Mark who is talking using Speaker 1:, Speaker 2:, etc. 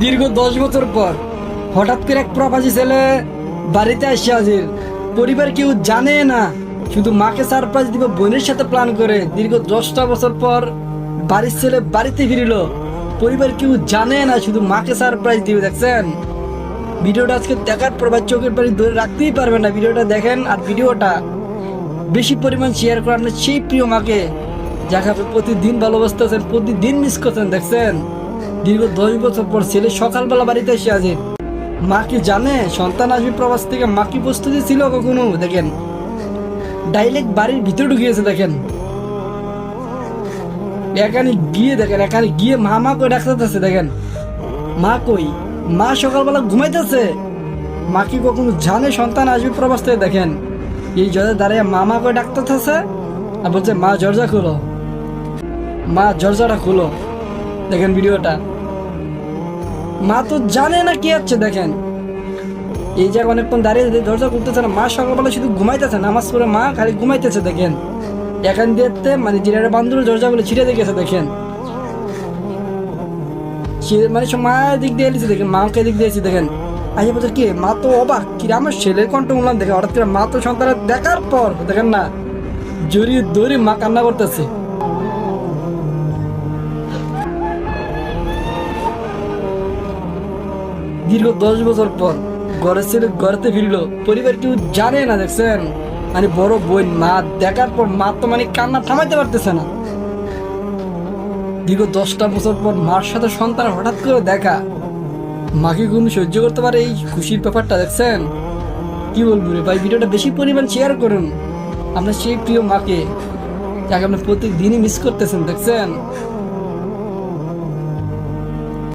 Speaker 1: দীর্ঘ দশ বছর পর হঠাৎ করে এক প্রবাসী ছেলে বাড়িতে আসছে হাজির। পরিবার কেউ জানে না, শুধু মাকে সারপ্রাইজ দিব বোনের সাথে প্ল্যান করে। দীর্ঘ দশটা বছর পর বাড়ির ছেলে বাড়িতে ফিরিল। পরিবার কেউ জানে না, শুধু মাকে সারপ্রাইজ দিবে, দেখছেন? ভিডিওটা আজকে দেখার পর বা চোখের বাড়ি ধরে রাখতেই পারবেন না। ভিডিওটা দেখেন আর ভিডিওটা বেশি পরিমাণ শেয়ার করে আপনার সেই প্রিয় মাকে, যাকে প্রতিদিন ভালোবাসতেছেন, প্রতিদিন মিস করছেন দেখছেন? দীর্ঘ দশ বছর পর ছেলে সকালবেলা বাড়িতে এসে আছে মা কি জানে? সন্তান আসবে প্রবাস থেকে, মা কি প্রস্তুতি ছিল কখনো? দেখেন। ডাইরেক্ট বাড়ির ভিতরে ঢুকিয়েছে দেখেন। এখানে গিয়ে দেখেন, এখানে গিয়ে মা মা করে ডাকতেছে দেখেন। মা কই? মা সকালবেলা ঘুমাইতেছে। মা কি কখনো জানে সন্তান আসবে প্রবাস থেকে, দেখেন। এই জলে দাঁড়িয়ে মা মা করে ডাকতেছে আর বলছে, মা, দরজা খুলো। মা, দরজাটা খুলো। দেখেন ভিডিওটা। মা তো জানে না কি হচ্ছে দেখেন। এই যে অনেকক্ষণ দাঁড়িয়ে দরজা খুলতেছে না, মা সকালবেলা শুধু ঘুমাইতেছে, নামাজ পড়ে মা খালি ঘুমাইতেছে, দেখেন। এখান দিয়ে মানে জিরাটা বান্ধবের দরজাগুলো ছিঁড়ে দেখেছে দেখেন। সে- মানে মায়ের দিক দিয়ে এসেছে দেখেন, মাকে দিক দিয়ে দেখেন। আজ বলছে কি, মা তো অবাক, কি আমার ছেলের কণ্ঠ শুনলাম দেখে হঠাৎ করে মা তো সন্তানের দেখার পর, দেখেন না, জড়িয়ে দড়ি মা কান্না করতেছে। দীর্ঘ দশ বছর পর ঘরের ছেলে ঘরেতে ফিরলো। পরিবার কেউ জানে না, দেখছেন? মানে বড় বই মা দেখার পর মা তো মানে কান্না থামাইতে পারতেছে না। দীর্ঘ দশটা বছর পর মার সাথে সন্তান হঠাৎ করে দেখা। মাকে কোনো সহ্য করতে পারে এই খুশির ব্যাপারটা, দেখছেন? কি বলব রে ভাই, ভিডিওটা বেশি পরিমাণ শেয়ার করুন। আপনার সেই প্রিয় মাকে যাকে আপনি প্রতিদিনই মিস করতেছেন, দেখছেন?